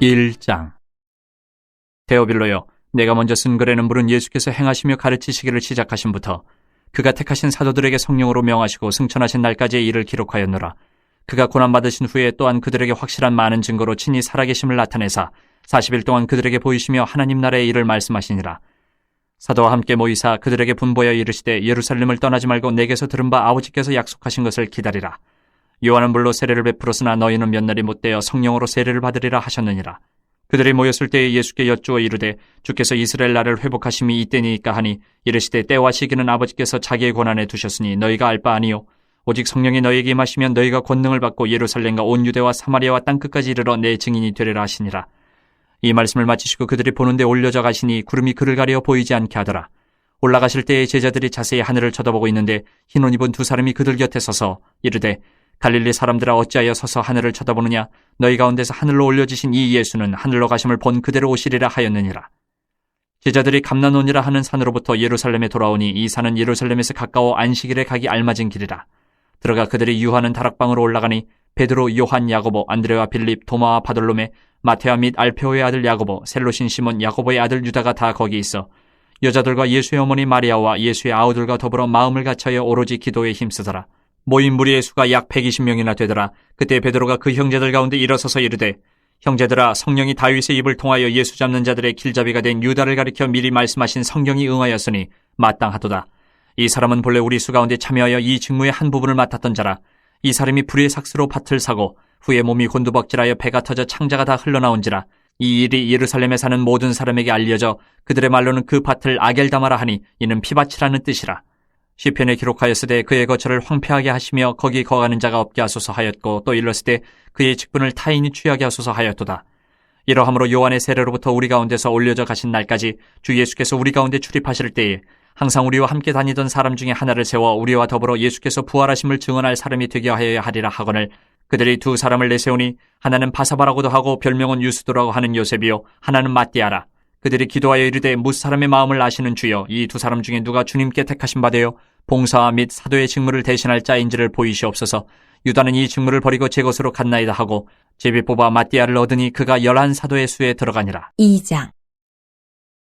1장 데오빌로여 내가 먼저 쓴 글에는 물은 예수께서 행하시며 가르치시기를 시작하신부터 그가 택하신 사도들에게 성령으로 명하시고 승천하신 날까지의 일을 기록하였노라. 그가 고난 받으신 후에 또한 그들에게 확실한 많은 증거로 친히 살아계심을 나타내사 40일 동안 그들에게 보이시며 하나님 나라의 일을 말씀하시니라. 사도와 함께 모이사 그들에게 분보여 이르시되 예루살렘을 떠나지 말고 내게서 들은 바 아버지께서 약속하신 것을 기다리라. 요한은 물로 세례를 베풀었으나 너희는 몇 날이 못되어 성령으로 세례를 받으리라 하셨느니라. 그들이 모였을 때에 예수께 여쭈어 이르되 주께서 이스라엘 나라를 회복하심이 이때니까 하니 이르시되 때와 시기는 아버지께서 자기의 권한에 두셨으니 너희가 알 바 아니요 오직 성령이 너희에게 임하시면 너희가 권능을 받고 예루살렘과 온 유대와 사마리아와 땅 끝까지 이르러 내 증인이 되리라 하시니라. 이 말씀을 마치시고 그들이 보는데 올려져 가시니 구름이 그를 가려 보이지 않게 하더라. 올라가실 때에 제자들이 자세히 하늘을 쳐다보고 있는데 흰 옷 입은 두 사람이 그들 곁에 서서 이르되 갈릴리 사람들아 어찌하여 서서 하늘을 쳐다보느냐 너희 가운데서 하늘로 올려지신 이 예수는 하늘로 가심을 본 그대로 오시리라 하였느니라. 제자들이 감나논이라 하는 산으로부터 예루살렘에 돌아오니 이 산은 예루살렘에서 가까워 안식일에 가기 알맞은 길이라. 들어가 그들이 유하는 다락방으로 올라가니 베드로, 요한, 야고보, 안드레와 빌립, 도마와 바돌로메, 마테아 및 알페오의 아들 야고보, 셀로신 시몬, 야고보의 아들 유다가 다 거기 있어 여자들과 예수의 어머니 마리아와 예수의 아우들과 더불어 마음을 같이하여 오로지 기도에 힘쓰더라. 모인 무리의 수가 약 120명이나 되더라. 그때 베드로가 그 형제들 가운데 일어서서 이르되 형제들아 성령이 다윗의 입을 통하여 예수 잡는 자들의 길잡이가 된 유다를 가리켜 미리 말씀하신 성경이 응하였으니 마땅하도다. 이 사람은 본래 우리 수 가운데 참여하여 이 직무의 한 부분을 맡았던 자라. 이 사람이 불의 삭스로 밭을 사고 후에 몸이 곤두박질하여 배가 터져 창자가 다 흘러나온지라. 이 일이 예루살렘에 사는 모든 사람에게 알려져 그들의 말로는 그 밭을 아겔다마라 하니 이는 피밭이라는 뜻이라. 시편에 기록하였으되 그의 거처를 황폐하게 하시며 거기 거하는 자가 없게 하소서 하였고 또 일렀으되 그의 직분을 타인이 취하게 하소서 하였도다. 이러함으로 요한의 세례로부터 우리 가운데서 올려져 가신 날까지 주 예수께서 우리 가운데 출입하실 때에 항상 우리와 함께 다니던 사람 중에 하나를 세워 우리와 더불어 예수께서 부활하심을 증언할 사람이 되게 하여야 하리라 하거늘 그들이 두 사람을 내세우니 하나는 바사바라고도 하고 별명은 유스도라고 하는 요셉이요 하나는 마띠아라 그들이 기도하여 이르되 무 사람의 마음을 아시는 주여 이 두 사람 중에 누가 주님께 택하신 바되요 봉사와 및 사도의 직무를 대신할 자인지를 보이시옵소서. 유다는 이 직무를 버리고 제 것으로 갔나이다 하고 제비 뽑아 마띠아를 얻으니 그가 열한 사도의 수에 들어가니라. 2장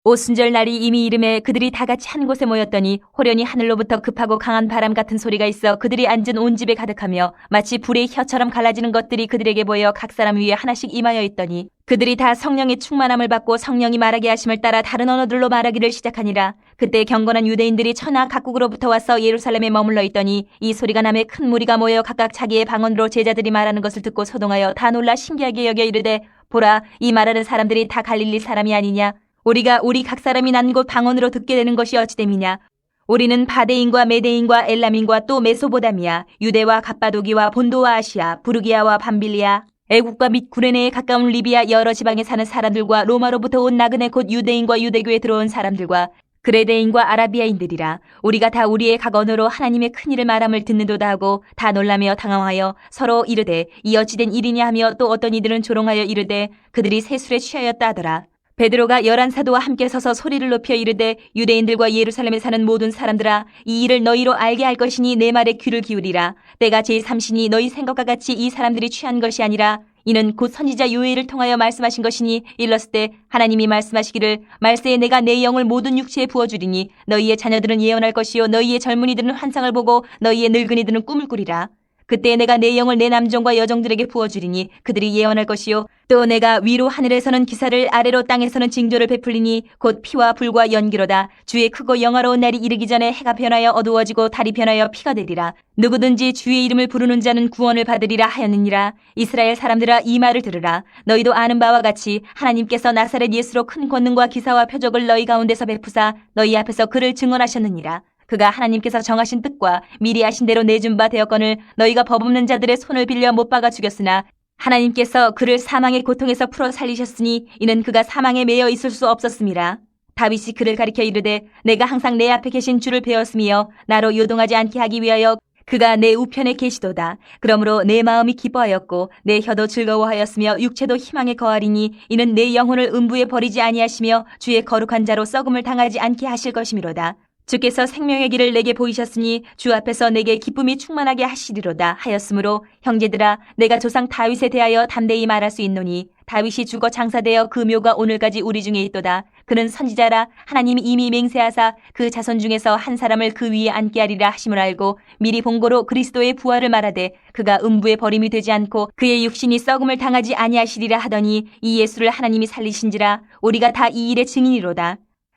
오순절 날이 이미 이름에 그들이 다 같이 한 곳에 모였더니 호련히 하늘로부터 급하고 강한 바람 같은 소리가 있어 그들이 앉은 온 집에 가득하며 마치 불의 혀처럼 갈라지는 것들이 그들에게 보여 각 사람 위에 하나씩 임하여 있더니 그들이 다 성령의 충만함을 받고 성령이 말하게 하심을 따라 다른 언어들로 말하기를 시작하니라. 그때 경건한 유대인들이 천하 각국으로부터 와서 예루살렘에 머물러 있더니 이 소리가 남에 큰 무리가 모여 각각 자기의 방언으로 제자들이 말하는 것을 듣고 소동하여 다 놀라 신기하게 여겨 이르되 보라 이 말하는 사람들이 다 갈릴리 사람이 아니냐 우리가 우리 각 사람이 난 곳 방언으로 듣게 되는 것이 어찌됨이냐? 우리는 바데인과 메데인과 엘람인과 또 메소보다미아 유대와 갑바도기와 본도와 아시아 부르기아와 밤빌리아 애국과 및 구레네에 가까운 리비아 여러 지방에 사는 사람들과 로마로부터 온 나그네 곧 유대인과 유대교에 들어온 사람들과 그레데인과 아라비아인들이라 우리가 다 우리의 각 언어로 하나님의 큰 일을 말함을 듣는도다 하고 다 놀라며 당황하여 서로 이르되 이 어찌된 일이냐 하며 또 어떤 이들은 조롱하여 이르되 그들이 세술에 취하였다 하더라 베드로가 열한 사도와 함께 서서 소리를 높여 이르되 유대인들과 예루살렘에 사는 모든 사람들아 이 일을 너희로 알게 할 것이니 내 말에 귀를 기울이라. 때가 제 삼신이 너희 생각과 같이 이 사람들이 취한 것이 아니라 이는 곧 선지자 요엘을 통하여 말씀하신 것이니 일렀을 때 하나님이 말씀하시기를 말세에 내가 내 영을 모든 육체에 부어주리니 너희의 자녀들은 예언할 것이요 너희의 젊은이들은 환상을 보고 너희의 늙은이들은 꿈을 꾸리라 그때 내가 내 영을 내 남종과 여종들에게 부어주리니 그들이 예언할 것이요. 또 내가 위로 하늘에서는 기사를 아래로 땅에서는 징조를 베풀리니 곧 피와 불과 연기로다. 주의 크고 영화로운 날이 이르기 전에 해가 변하여 어두워지고 달이 변하여 피가 되리라. 누구든지 주의 이름을 부르는 자는 구원을 받으리라 하였느니라. 이스라엘 사람들아 이 말을 들으라. 너희도 아는 바와 같이 하나님께서 나사렛 예수로 큰 권능과 기사와 표적을 너희 가운데서 베푸사 너희 앞에서 그를 증언하셨느니라 그가 하나님께서 정하신 뜻과 미리 하신 대로 내준 바 되었거늘 너희가 법 없는 자들의 손을 빌려 못 박아 죽였으나 하나님께서 그를 사망의 고통에서 풀어 살리셨으니 이는 그가 사망에 매여 있을 수 없었음이라. 다윗이 그를 가리켜 이르되 내가 항상 내 앞에 계신 주를 배웠으며 나로 요동하지 않게 하기 위하여 그가 내 우편에 계시도다. 그러므로 내 마음이 기뻐하였고 내 혀도 즐거워하였으며 육체도 희망에 거하리니 이는 내 영혼을 음부에 버리지 아니하시며 주의 거룩한 자로 썩음을 당하지 않게 하실 것이미로다. 주께서 생명의 길을 내게 보이셨으니 주 앞에서 내게 기쁨이 충만하게 하시리로다 하였으므로 형제들아 내가 조상 다윗에 대하여 담대히 말할 수 있노니 다윗이 죽어 장사되어 그 묘가 오늘까지 우리 중에 있도다. 그는 선지자라 하나님이 이미 맹세하사 그 자손 중에서 한 사람을 그 위에 앉게 하리라 하심을 알고 미리 본고로 그리스도의 부활을 말하되 그가 음부에 버림이 되지 않고 그의 육신이 썩음을 당하지 아니하시리라 하더니 이 예수를 하나님이 살리신지라 우리가 다 이 일의 증인이로다.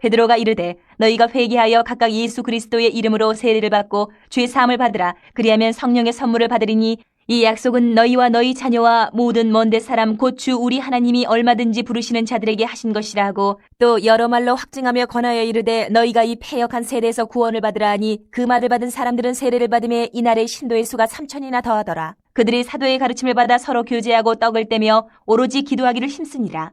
베드로가 이르되 너희가 회개하여 각각 예수 그리스도의 이름으로 세례를 받고 주의 사함을 받으라. 그리하면 성령의 선물을 받으리니 이 약속은 너희와 너희 자녀와 모든 먼데 사람 곧 주 우리 하나님이 얼마든지 부르시는 자들에게 하신 것이라 하고 또 여러 말로 확증하며 권하여 이르되 너희가 이 패역한 세례에서 구원을 받으라 하니 그 말을 받은 사람들은 세례를 받음에 이날의 신도의 수가 삼천이나 더하더라. 그들이 사도의 가르침을 받아 서로 교제하고 떡을 떼며 오로지 기도하기를 힘쓰니라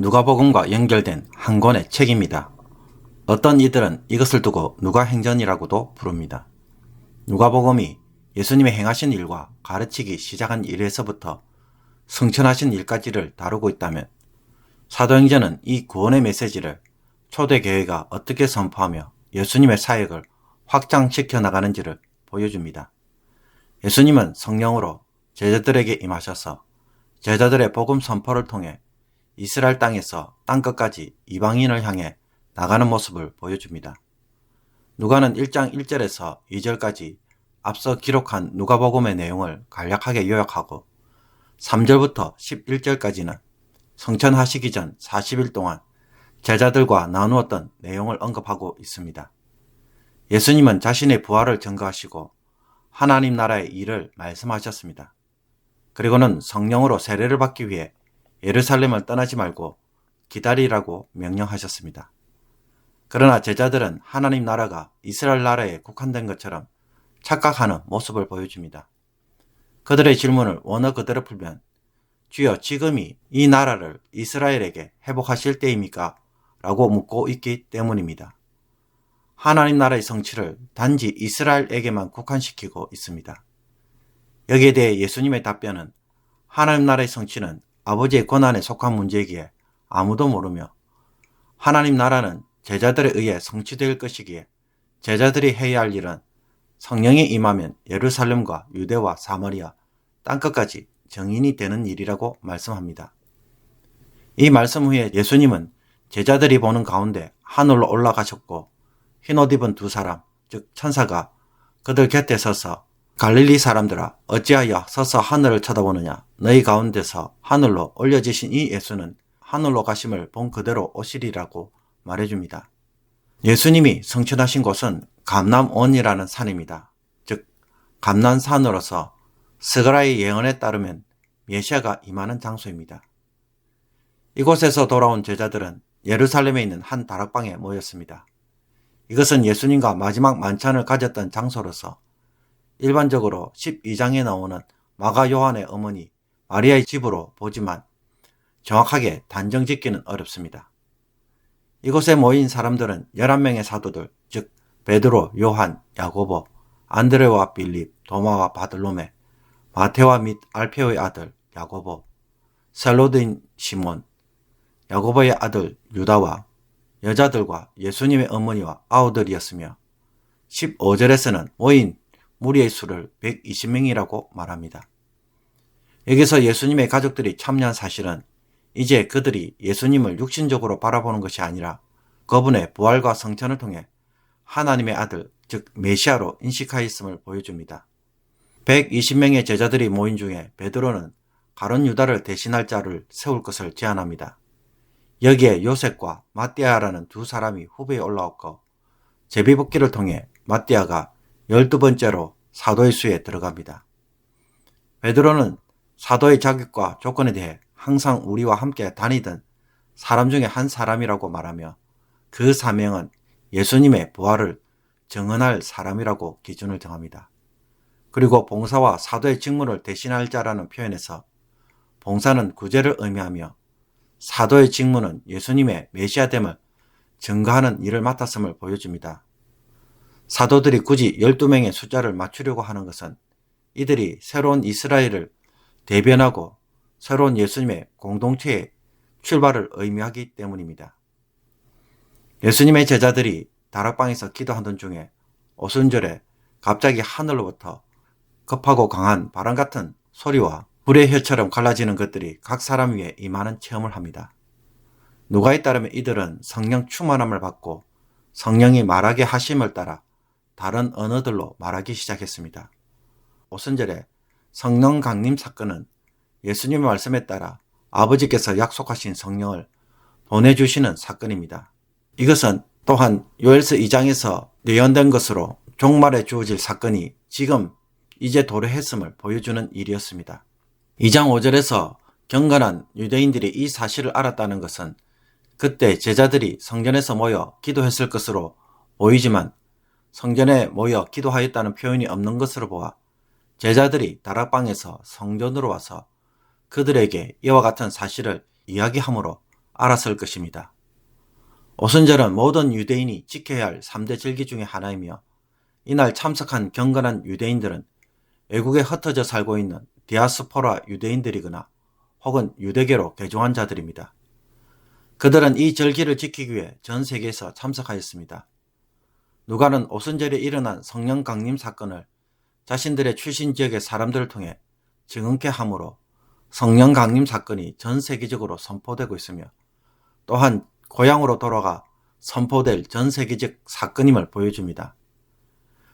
누가복음과 연결된 한 권의 책입니다. 어떤 이들은 이것을 두고 누가행전이라고도 부릅니다. 누가복음이 예수님의 행하신 일과 가르치기 시작한 일에서부터 승천하신 일까지를 다루고 있다면 사도행전은 이 구원의 메시지를 초대교회가 어떻게 선포하며 예수님의 사역을 확장시켜 나가는지를 보여줍니다. 예수님은 성령으로 제자들에게 임하셔서 제자들의 복음 선포를 통해 이스라엘 땅에서 땅 끝까지 이방인을 향해 나가는 모습을 보여줍니다. 누가는 1장 1절에서 2절까지 앞서 기록한 누가복음의 내용을 간략하게 요약하고 3절부터 11절까지는 성천하시기 전 40일 동안 제자들과 나누었던 내용을 언급하고 있습니다. 예수님은 자신의 부활을 증거하시고 하나님 나라의 일을 말씀하셨습니다. 그리고는 성령으로 세례를 받기 위해 예루살렘을 떠나지 말고 기다리라고 명령하셨습니다. 그러나 제자들은 하나님 나라가 이스라엘 나라에 국한된 것처럼 착각하는 모습을 보여줍니다. 그들의 질문을 원어 그대로 풀면 주여 지금이 이 나라를 이스라엘에게 회복하실 때입니까? 라고 묻고 있기 때문입니다. 하나님 나라의 성취를 단지 이스라엘에게만 국한시키고 있습니다. 여기에 대해 예수님의 답변은 하나님 나라의 성취는 아버지의 권한에 속한 문제이기에 아무도 모르며 하나님 나라는 제자들에 의해 성취될 것이기에 제자들이 해야 할 일은 성령이 임하면 예루살렘과 유대와 사마리아 땅끝까지 정인이 되는 일이라고 말씀합니다. 이 말씀 후에 예수님은 제자들이 보는 가운데 하늘로 올라가셨고 흰옷 입은 두 사람, 즉 천사가 그들 곁에 서서 갈릴리 사람들아 어찌하여 서서 하늘을 쳐다보느냐 너희 가운데서 하늘로 올려지신 이 예수는 하늘로 가심을 본 그대로 오시리라고 말해줍니다. 예수님이 성천하신 곳은 감남원이라는 산입니다. 즉 감난산으로서 스가라의 예언에 따르면 메시아가 임하는 장소입니다. 이곳에서 돌아온 제자들은 예루살렘에 있는 한 다락방에 모였습니다. 이것은 예수님과 마지막 만찬을 가졌던 장소로서 일반적으로 12장에 나오는 마가 요한의 어머니 마리아의 집으로 보지만 정확하게 단정 짓기는 어렵습니다. 이곳에 모인 사람들은 11명의 사도들, 즉 베드로, 요한, 야고보, 안드레와 빌립, 도마와 바들로메, 마테와 및 알페오의 아들 야고보, 셀로드인 시몬, 야고보의 아들 유다와 여자들과 예수님의 어머니와 아우들이었으며 15절에서는 모인 무리의 수를 120명이라고 말합니다. 여기서 예수님의 가족들이 참여한 사실은 이제 그들이 예수님을 육신적으로 바라보는 것이 아니라 그분의 부활과 성천을 통해 하나님의 아들, 즉 메시아로 인식하였음을 보여줍니다. 120명의 제자들이 모인 중에 베드로는 가론 유다를 대신할 자를 세울 것을 제안합니다. 여기에 요셉과 마띠아라는 두 사람이 후배에 올라왔고 제비뽑기를 통해 마띠아가 열두 번째로 사도의 수에 들어갑니다. 베드로는 사도의 자격과 조건에 대해 항상 우리와 함께 다니던 사람 중에 한 사람이라고 말하며 그 사명은 예수님의 부활을 증언할 사람이라고 기준을 정합니다. 그리고 봉사와 사도의 직무를 대신할 자라는 표현에서 봉사는 구제를 의미하며 사도의 직무는 예수님의 메시아됨을 증거하는 일을 맡았음을 보여줍니다. 사도들이 굳이 12명의 숫자를 맞추려고 하는 것은 이들이 새로운 이스라엘을 대변하고 새로운 예수님의 공동체의 출발을 의미하기 때문입니다. 예수님의 제자들이 다락방에서 기도하던 중에 오순절에 갑자기 하늘로부터 급하고 강한 바람 같은 소리와 불의 혀처럼 갈라지는 것들이 각 사람 위에 임하는 체험을 합니다. 누가에 따르면 이들은 성령 충만함을 받고 성령이 말하게 하심을 따라 다른 언어들로 말하기 시작했습니다. 오순절에 성령 강림 사건은 예수님의 말씀에 따라 아버지께서 약속하신 성령을 보내주시는 사건입니다. 이것은 또한 요엘서 2장에서 예언된 것으로 종말에 주어질 사건이 지금 이제 도래했음을 보여주는 일이었습니다. 2장 5절에서 경건한 유대인들이 이 사실을 알았다는 것은 그때 제자들이 성전에서 모여 기도했을 것으로 보이지만 성전에 모여 기도하였다는 표현이 없는 것으로 보아 제자들이 다락방에서 성전으로 와서 그들에게 이와 같은 사실을 이야기함으로 알았을 것입니다. 오순절은 모든 유대인이 지켜야 할 3대 절기 중의 하나이며 이날 참석한 경건한 유대인들은 외국에 흩어져 살고 있는 디아스포라 유대인들이거나 혹은 유대계로 개종한 자들입니다. 그들은 이 절기를 지키기 위해 전 세계에서 참석하였습니다. 누가는 오순절에 일어난 성령 강림 사건을 자신들의 출신 지역의 사람들을 통해 증언케 하므로 성령 강림 사건이 전 세계적으로 선포되고 있으며 또한 고향으로 돌아가 선포될 전 세계적 사건임을 보여줍니다.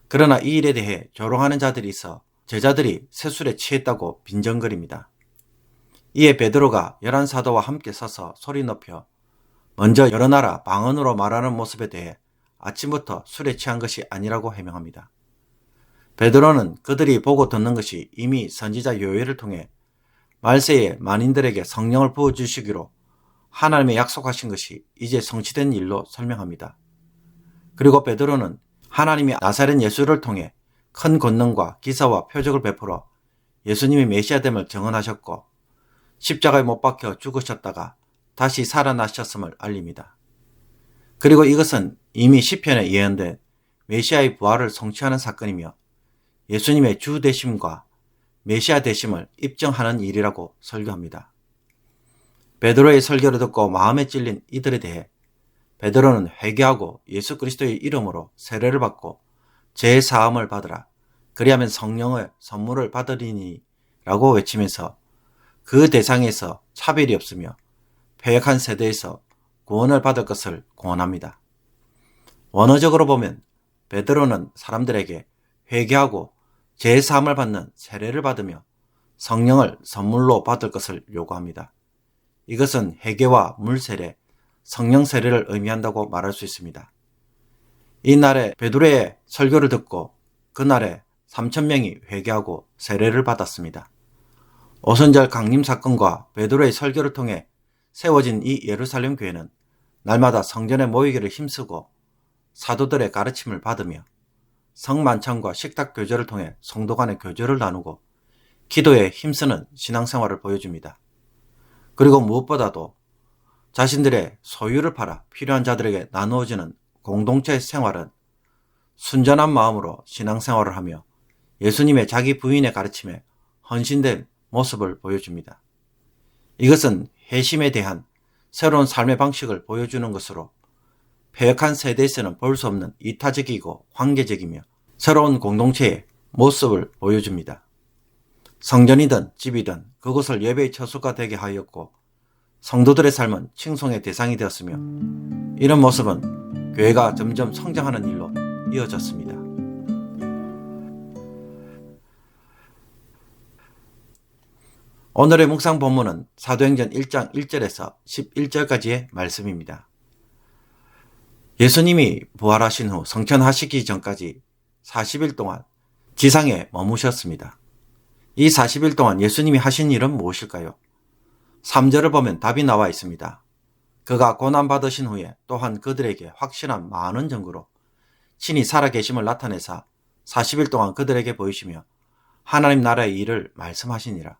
그러나 이 일에 대해 조롱하는 자들이 있어 제자들이 세술에 취했다고 빈정거립니다. 이에 베드로가 열한 사도와 함께 서서 소리 높여 먼저 여러 나라 방언으로 말하는 모습에 대해 아침부터 술에 취한 것이 아니라고 해명합니다. 베드로는 그들이 보고 듣는 것이 이미 선지자 요엘을 통해 말세에 만인들에게 성령을 부어주시기로 하나님의 약속하신 것이 이제 성취된 일로 설명합니다. 그리고 베드로는 하나님이 나사렛 예수를 통해 큰 권능과 기사와 표적을 베풀어 예수님이 메시아됨을 증언하셨고 십자가에 못 박혀 죽으셨다가 다시 살아나셨음을 알립니다. 그리고 이것은 이미 시편에 예언된 메시아의 부활을 성취하는 사건이며 예수님의 주 되심과 메시아 되심을 입증하는 일이라고 설교합니다. 베드로의 설교를 듣고 마음에 찔린 이들에 대해 베드로는 회개하고 예수 그리스도의 이름으로 세례를 받고 제 사함을 받으라. 그리하면 성령의 선물을 받으리니 라고 외치면서 그 대상에서 차별이 없으며 폐역한 세대에서 구원을 받을 것을 공언합니다. 원어적으로 보면 베드로는 사람들에게 회개하고 제사함을 받는 세례를 받으며 성령을 선물로 받을 것을 요구합니다. 이것은 회개와 물세례, 성령 세례를 의미한다고 말할 수 있습니다. 이날에 베드로의 설교를 듣고 그날에 3천명이 회개하고 세례를 받았습니다. 오순절 강림 사건과 베드로의 설교를 통해 세워진 이 예루살렘 교회는 날마다 성전에 모이기를 힘쓰고 사도들의 가르침을 받으며 성만찬과 식탁 교제를 통해 성도 간의 교제를 나누고 기도에 힘쓰는 신앙생활을 보여줍니다. 그리고 무엇보다도 자신들의 소유를 팔아 필요한 자들에게 나누어지는 공동체 생활은 순전한 마음으로 신앙생활을 하며 예수님의 자기 부인의 가르침에 헌신된 모습을 보여줍니다. 이것은 회심에 대한 새로운 삶의 방식을 보여주는 것으로 폐역한 세대에서는 볼 수 없는 이타적이고 관계적이며 새로운 공동체의 모습을 보여줍니다. 성전이든 집이든 그곳을 예배의 처소가 되게 하였고 성도들의 삶은 칭송의 대상이 되었으며 이런 모습은 교회가 점점 성장하는 일로 이어졌습니다. 오늘의 묵상 본문은 사도행전 1장 1절에서 11절까지의 말씀입니다. 예수님이 부활하신 후 성천하시기 전까지 40일 동안 지상에 머무셨습니다. 이 40일 동안 예수님이 하신 일은 무엇일까요? 3절을 보면 답이 나와 있습니다. 그가 고난받으신 후에 또한 그들에게 확실한 많은 증거로 신이 살아계심을 나타내사 40일 동안 그들에게 보이시며 하나님 나라의 일을 말씀하시니라.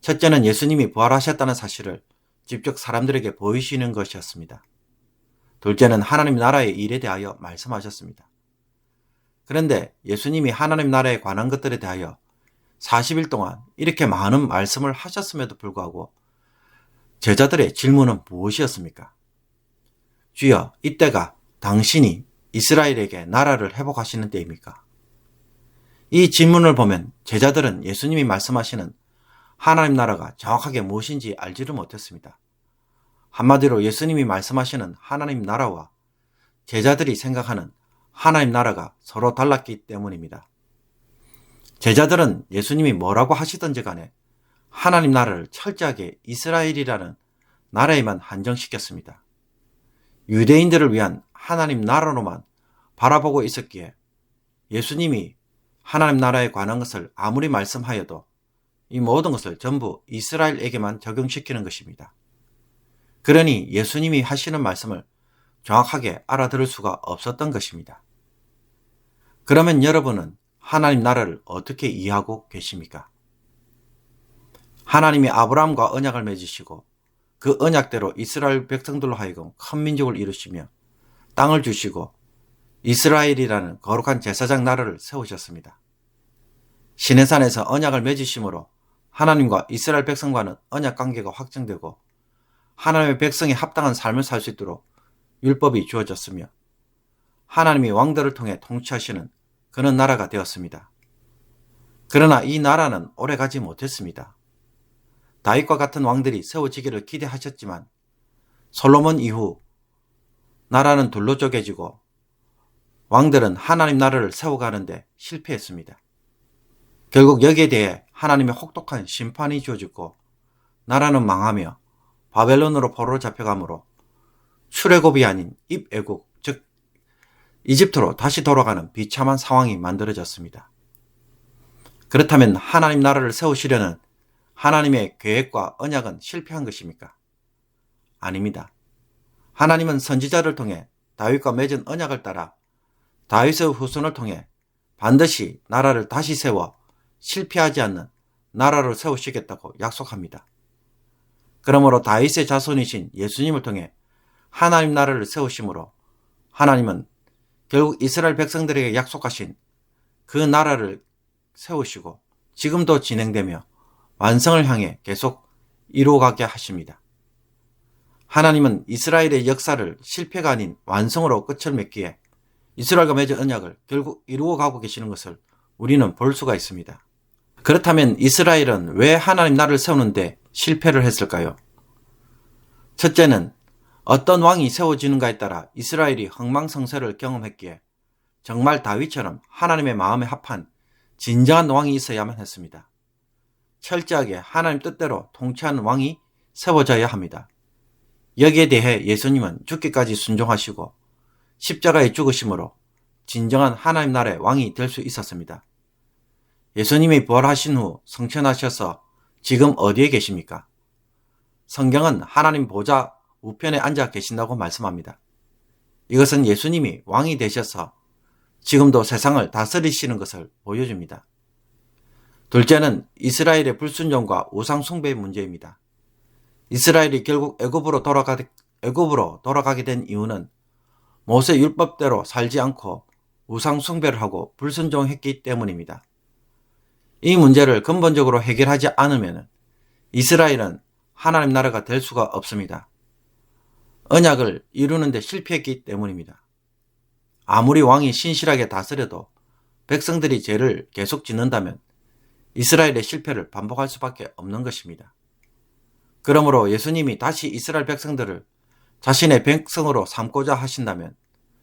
첫째는 예수님이 부활하셨다는 사실을 직접 사람들에게 보이시는 것이었습니다. 둘째는 하나님 나라의 일에 대하여 말씀하셨습니다. 그런데 예수님이 하나님 나라에 관한 것들에 대하여 40일 동안 이렇게 많은 말씀을 하셨음에도 불구하고 제자들의 질문은 무엇이었습니까? 주여, 이때가 당신이 이스라엘에게 나라를 회복하시는 때입니까? 이 질문을 보면 제자들은 예수님이 말씀하시는 하나님 나라가 정확하게 무엇인지 알지를 못했습니다. 한마디로 예수님이 말씀하시는 하나님 나라와 제자들이 생각하는 하나님 나라가 서로 달랐기 때문입니다. 제자들은 예수님이 뭐라고 하시던지 간에 하나님 나라를 철저하게 이스라엘이라는 나라에만 한정시켰습니다. 유대인들을 위한 하나님 나라로만 바라보고 있었기에 예수님이 하나님 나라에 관한 것을 아무리 말씀하여도 이 모든 것을 전부 이스라엘에게만 적용시키는 것입니다. 그러니 예수님이 하시는 말씀을 정확하게 알아들을 수가 없었던 것입니다. 그러면 여러분은 하나님 나라를 어떻게 이해하고 계십니까? 하나님이 아브라함과 언약을 맺으시고 그 언약대로 이스라엘 백성들로 하여금 큰 민족을 이루시며 땅을 주시고 이스라엘이라는 거룩한 제사장 나라를 세우셨습니다. 시내산에서 언약을 맺으심으로 하나님과 이스라엘 백성과는 언약 관계가 확정되고 하나님의 백성이 합당한 삶을 살 수 있도록 율법이 주어졌으며 하나님이 왕들을 통해 통치하시는 그런 나라가 되었습니다. 그러나 이 나라는 오래 가지 못했습니다. 다윗과 같은 왕들이 세워지기를 기대하셨지만 솔로몬 이후 나라는 둘로 쪼개지고 왕들은 하나님 나라를 세워가는데 실패했습니다. 결국 여기에 대해 하나님의 혹독한 심판이 주어졌고 나라는 망하며 바벨론으로 포로로 잡혀가므로 출애굽이 아닌 입애국 즉 이집트로 다시 돌아가는 비참한 상황이 만들어졌습니다. 그렇다면 하나님 나라를 세우시려는 하나님의 계획과 언약은 실패한 것입니까? 아닙니다. 하나님은 선지자를 통해 다윗과 맺은 언약을 따라 다윗의 후손을 통해 반드시 나라를 다시 세워 실패하지 않는 나라를 세우시겠다고 약속합니다. 그러므로 다윗의 자손이신 예수님을 통해 하나님 나라를 세우심으로 하나님은 결국 이스라엘 백성들에게 약속하신 그 나라를 세우시고 지금도 진행되며 완성을 향해 계속 이루어가게 하십니다. 하나님은 이스라엘의 역사를 실패가 아닌 완성으로 끝을 맺기에 이스라엘과 맺은 언약을 결국 이루어가고 계시는 것을 우리는 볼 수가 있습니다. 그렇다면 이스라엘은 왜 하나님 나라를 세우는데 실패를 했을까요? 첫째는 어떤 왕이 세워지는가에 따라 이스라엘이 흥망성쇠를 경험했기에 정말 다윗처럼 하나님의 마음에 합한 진정한 왕이 있어야만 했습니다. 철저하게 하나님 뜻대로 통치하는 왕이 세워져야 합니다. 여기에 대해 예수님은 죽기까지 순종하시고 십자가에 죽으심으로 진정한 하나님 나라의 왕이 될 수 있었습니다. 예수님이 부활하신 후 성천하셔서 지금 어디에 계십니까? 성경은 하나님 보좌 우편에 앉아 계신다고 말씀합니다. 이것은 예수님이 왕이 되셔서 지금도 세상을 다스리시는 것을 보여줍니다. 둘째는 이스라엘의 불순종과 우상 숭배의 문제입니다. 이스라엘이 결국 애굽으로 돌아가 애굽으로 돌아가게 된 이유는 모세 율법대로 살지 않고 우상 숭배를 하고 불순종했기 때문입니다. 이 문제를 근본적으로 해결하지 않으면 이스라엘은 하나님 나라가 될 수가 없습니다. 언약을 이루는데 실패했기 때문입니다. 아무리 왕이 신실하게 다스려도 백성들이 죄를 계속 짓는다면 이스라엘의 실패를 반복할 수밖에 없는 것입니다. 그러므로 예수님이 다시 이스라엘 백성들을 자신의 백성으로 삼고자 하신다면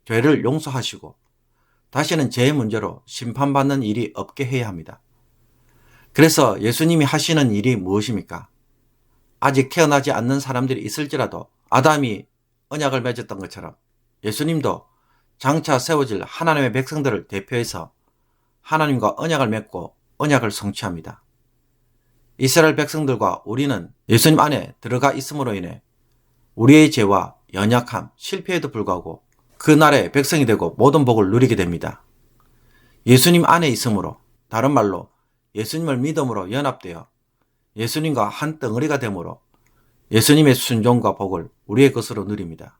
죄를 용서하시고 다시는 죄의 문제로 심판받는 일이 없게 해야 합니다. 그래서 예수님이 하시는 일이 무엇입니까? 아직 태어나지 않는 사람들이 있을지라도 아담이 언약을 맺었던 것처럼 예수님도 장차 세워질 하나님의 백성들을 대표해서 하나님과 언약을 맺고 언약을 성취합니다. 이스라엘 백성들과 우리는 예수님 안에 들어가 있음으로 인해 우리의 죄와 연약함, 실패에도 불구하고 그 나라의 백성이 되고 모든 복을 누리게 됩니다. 예수님 안에 있으므로 다른 말로 예수님을 믿음으로 연합되어 예수님과 한 덩어리가 되므로 예수님의 순종과 복을 우리의 것으로 누립니다.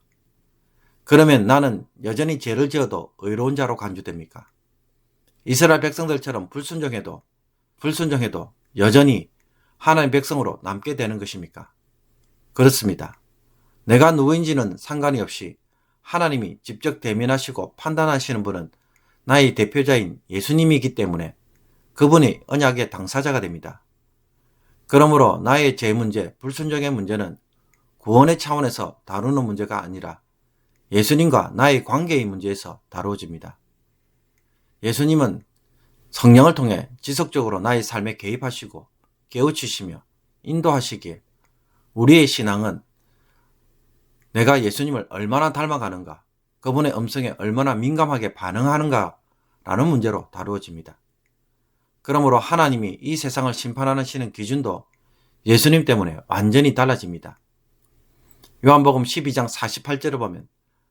그러면 나는 여전히 죄를 지어도 의로운 자로 간주됩니까? 이스라엘 백성들처럼 불순종해도 불순종해도 여전히 하나님 백성으로 남게 되는 것입니까? 그렇습니다. 내가 누구인지는 상관이 없이 하나님이 직접 대면하시고 판단하시는 분은 나의 대표자인 예수님이기 때문에 그분이 언약의 당사자가 됩니다. 그러므로 나의 죄 문제, 불순종의 문제는 구원의 차원에서 다루는 문제가 아니라 예수님과 나의 관계의 문제에서 다루어집니다. 예수님은 성령을 통해 지속적으로 나의 삶에 개입하시고 깨우치시며 인도하시기에 우리의 신앙은 내가 예수님을 얼마나 닮아가는가, 그분의 음성에 얼마나 민감하게 반응하는가 라는 문제로 다루어집니다. 그러므로 하나님이 이 세상을 심판하시는 기준도 예수님 때문에 완전히 달라집니다. 요한복음 12장 48절을 보면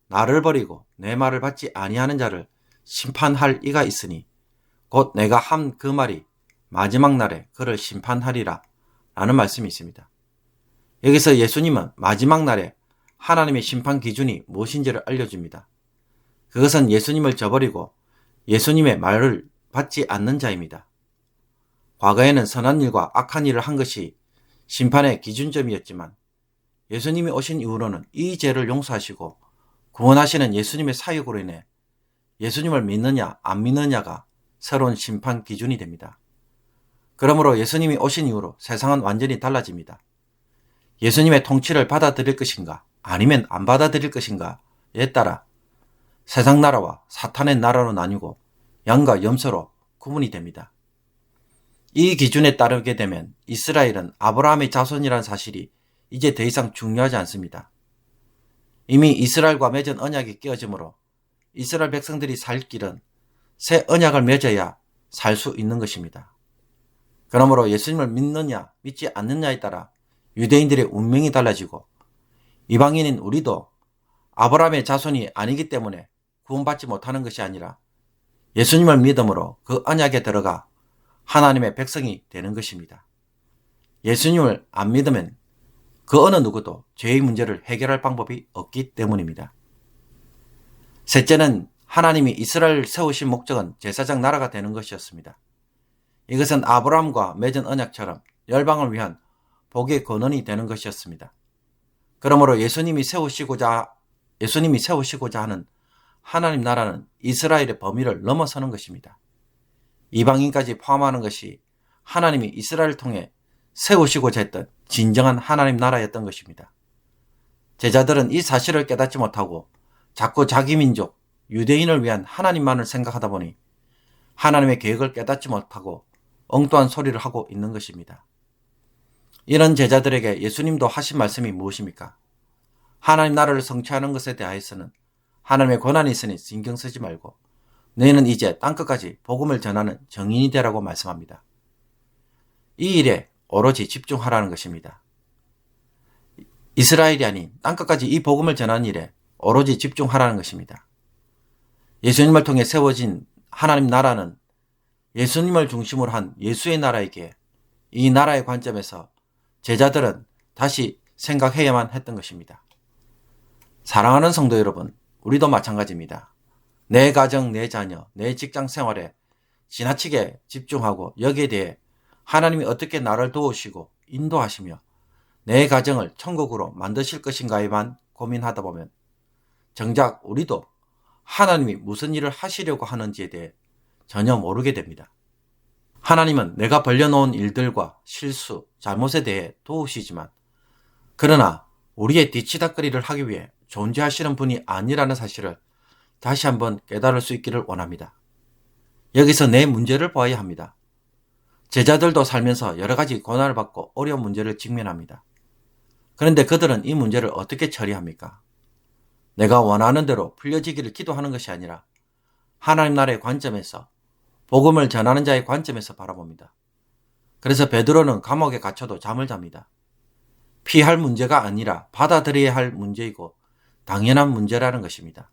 나를 버리고 내 말을 받지 아니하는 자를 심판할 이가 있으니 곧 내가 한 그 말이 마지막 날에 그를 심판하리라 라는 말씀이 있습니다. 여기서 예수님은 마지막 날에 하나님의 심판 기준이 무엇인지를 알려줍니다. 그것은 예수님을 저버리고 예수님의 말을 받지 않는 자입니다. 과거에는 선한 일과 악한 일을 한 것이 심판의 기준점이었지만 예수님이 오신 이후로는 이 죄를 용서하시고 구원하시는 예수님의 사역으로 인해 예수님을 믿느냐 안 믿느냐가 새로운 심판 기준이 됩니다. 그러므로 예수님이 오신 이후로 세상은 완전히 달라집니다. 예수님의 통치를 받아들일 것인가 아니면 안 받아들일 것인가에 따라 세상 나라와 사탄의 나라로 나뉘고 양과 염소로 구분이 됩니다. 이 기준에 따르게 되면 이스라엘은 아브라함의 자손이라는 사실이 이제 더 이상 중요하지 않습니다. 이미 이스라엘과 맺은 언약이 깨어지므로 이스라엘 백성들이 살 길은 새 언약을 맺어야 살 수 있는 것입니다. 그러므로 예수님을 믿느냐 믿지 않느냐에 따라 유대인들의 운명이 달라지고 이방인인 우리도 아브라함의 자손이 아니기 때문에 구원받지 못하는 것이 아니라 예수님을 믿음으로 그 언약에 들어가 하나님의 백성이 되는 것입니다. 예수님을 안 믿으면 그 어느 누구도 죄의 문제를 해결할 방법이 없기 때문입니다. 셋째는 하나님이 이스라엘 세우신 목적은 제사장 나라가 되는 것이었습니다. 이것은 아브라함과 맺은 언약처럼 열방을 위한 복의 근원이 되는 것이었습니다. 그러므로 예수님이 세우시고자 예수님이 세우시고자 하는 하나님 나라는 이스라엘의 범위를 넘어서는 것입니다. 이방인까지 포함하는 것이 하나님이 이스라엘을 통해 세우시고자 했던 진정한 하나님 나라였던 것입니다. 제자들은 이 사실을 깨닫지 못하고 자꾸 자기 민족, 유대인을 위한 하나님만을 생각하다 보니 하나님의 계획을 깨닫지 못하고 엉뚱한 소리를 하고 있는 것입니다. 이런 제자들에게 예수님도 하신 말씀이 무엇입니까? 하나님 나라를 성취하는 것에 대하여서는 하나님의 권한이 있으니 신경 쓰지 말고 너희는 이제 땅끝까지 복음을 전하는 정인이 되라고 말씀합니다. 이 일에 오로지 집중하라는 것입니다. 이스라엘이 아닌 땅끝까지 이 복음을 전하는 일에 오로지 집중하라는 것입니다. 예수님을 통해 세워진 하나님 나라는 예수님을 중심으로 한 예수의 나라이기에 이 나라의 관점에서 제자들은 다시 생각해야만 했던 것입니다. 사랑하는 성도 여러분, 우리도 마찬가지입니다. 내 가정, 내 자녀, 내 직장 생활에 지나치게 집중하고 여기에 대해 하나님이 어떻게 나를 도우시고 인도하시며 내 가정을 천국으로 만드실 것인가에만 고민하다 보면 정작 우리도 하나님이 무슨 일을 하시려고 하는지에 대해 전혀 모르게 됩니다. 하나님은 내가 벌려놓은 일들과 실수, 잘못에 대해 도우시지만 그러나 우리의 뒤치다거리를 하기 위해 존재하시는 분이 아니라는 사실을 다시 한번 깨달을 수 있기를 원합니다. 여기서 내 문제를 보아야 합니다. 제자들도 살면서 여러 가지 고난을 받고 어려운 문제를 직면합니다. 그런데 그들은 이 문제를 어떻게 처리합니까? 내가 원하는 대로 풀려지기를 기도하는 것이 아니라 하나님 나라의 관점에서 복음을 전하는 자의 관점에서 바라봅니다. 그래서 베드로는 감옥에 갇혀도 잠을 잡니다. 피할 문제가 아니라 받아들여야 할 문제이고 당연한 문제라는 것입니다.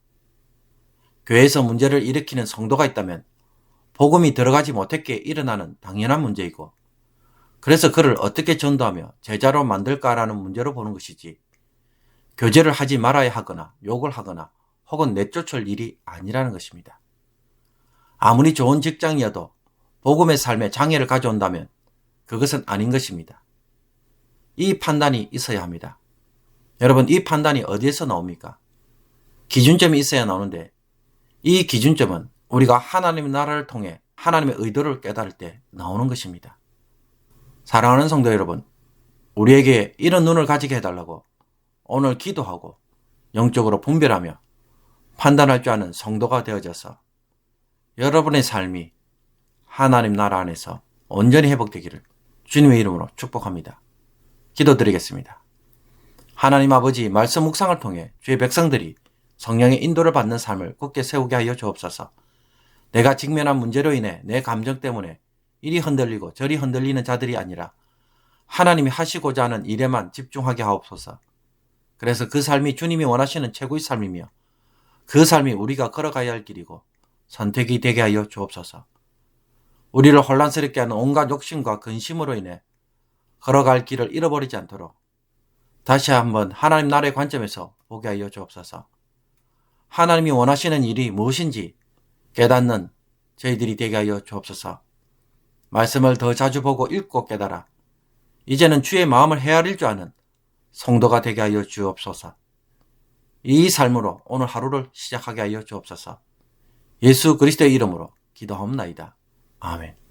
교회에서 문제를 일으키는 성도가 있다면 복음이 들어가지 못했기에 일어나는 당연한 문제이고 그래서 그를 어떻게 전도하며 제자로 만들까라는 문제로 보는 것이지 교제를 하지 말아야 하거나 욕을 하거나 혹은 내쫓을 일이 아니라는 것입니다. 아무리 좋은 직장이어도 복음의 삶에 장애를 가져온다면 그것은 아닌 것입니다. 이 판단이 있어야 합니다. 여러분, 이 판단이 어디에서 나옵니까? 기준점이 있어야 나오는데 이 기준점은 우리가 하나님의 나라를 통해 하나님의 의도를 깨달을 때 나오는 것입니다. 사랑하는 성도 여러분, 우리에게 이런 눈을 가지게 해달라고 오늘 기도하고 영적으로 분별하며 판단할 줄 아는 성도가 되어져서 여러분의 삶이 하나님 나라 안에서 온전히 회복되기를 주님의 이름으로 축복합니다. 기도드리겠습니다. 하나님 아버지 말씀 묵상을 통해 주의 백성들이 성령의 인도를 받는 삶을 굳게 세우게 하여 주옵소서. 내가 직면한 문제로 인해 내 감정 때문에 이리 흔들리고 저리 흔들리는 자들이 아니라 하나님이 하시고자 하는 일에만 집중하게 하옵소서. 그래서 그 삶이 주님이 원하시는 최고의 삶이며 그 삶이 우리가 걸어가야 할 길이고 선택이 되게 하여 주옵소서. 우리를 혼란스럽게 하는 온갖 욕심과 근심으로 인해 걸어갈 길을 잃어버리지 않도록 다시 한번 하나님 나라의 관점에서 보게 하여 주옵소서. 하나님이 원하시는 일이 무엇인지 깨닫는 저희들이 되게 하여 주옵소서. 말씀을 더 자주 보고 읽고 깨달아 이제는 주의 마음을 헤아릴 줄 아는 성도가 되게 하여 주옵소서. 이 삶으로 오늘 하루를 시작하게 하여 주옵소서. 예수 그리스도의 이름으로 기도하옵나이다. 아멘.